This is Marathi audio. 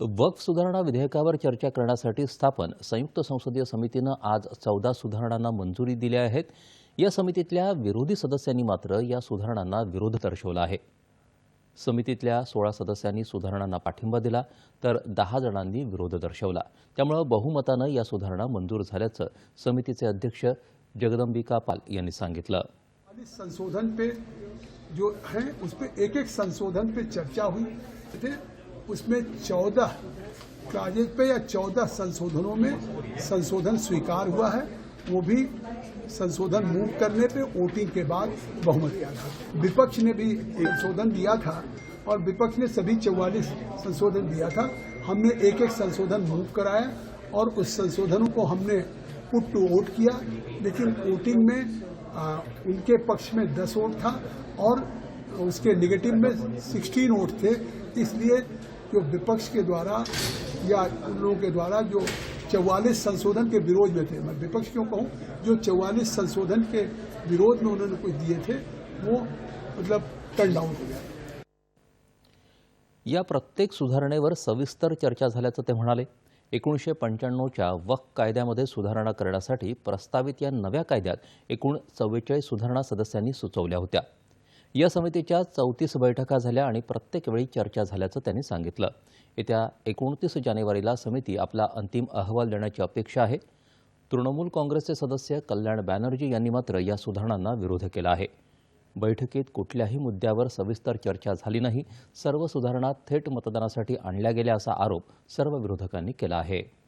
वक्फ सुधारणा विधेयकावर चर्चा करण्यासाठी स्थापन संयुक्त संसदीय समितीनं आज चौदा सुधारणांना मंजुरी दिल्या आहेत. या समितीतल्या विरोधी सदस्यांनी मात्र या सुधारणांना विरोध दर्शवला आहे. समितीतल्या सोळा सदस्यांनी सुधारणांना पाठिंबा दिला तर दहा जणांनी विरोध दर्शवला. त्यामुळं बहुमतानं या सुधारणा मंजूर झाल्याचं समितीचे अध्यक्ष जगदंबिका पाल यांनी सांगितलं. संशोधन पे जो है उस पे एक एक संशोधन पे चर्चा हुई. उसमें चौदह क्लाजेज पे या चौदह संशोधनों में संशोधन स्वीकार हुआ है वो भी संशोधन मूव करने पे वोटिंग के बाद बहुमत किया था। विपक्ष ने भी संशोधन दिया था और विपक्ष ने सभी चौवालीस संशोधन दिया था। हमने एक एक संशोधन मूव कराया और उस संशोधनों को हमने पुट टू वोट किया लेकिन वोटिंग में आ, उनके पक्ष में 10 वोट था और उसके निगेटिव में 16 वोट थे इसलिए जो विपक्ष के द्वारा या उन लोगों के द्वारा जो चौवालीस संशोधन के विरोध में थे मैं विपक्ष क्यों कहूँ? जो चौवालीस संशोधन के विरोध में उन्होंने कुछ दिए थे वो मतलब टर्न डाउन हो गया। या प्रत्येक सुधारणेवर सविस्तर चर्चा झाल्याचं ते म्हणाले. एकोणीसशे पंच्याण्णवच्या वक्फ कायद्यामध्ये सुधारणा करण्यासाठी प्रस्तावित या नव्या कायद्यात एकूण चव्वेचाळीस सुधारणा सदस्यांनी सुचवल्या होत्या. या समितीच्या चौतीस बैठका झाल्या आणि प्रत्येक वेळी चर्चा झाल्याचं त्यांनी सांगितलं. येत्या एकोणतीस जानेवारीला समिती आपला अंतिम अहवाल देण्याची अपेक्षा आहे. तृणमूल काँग्रेसचे सदस्य कल्याण बॅनर्जी यांनी मात्र या सुधारणांना विरोध केला आहे. बैठकीत कुठल्याही मुद्द्यावर सविस्तर चर्चा झाली नाही. सर्व सुधारणा थेट मतदानासाठी आणल्या गेल्या असा आरोप सर्व विरोधकांनी केला आहे.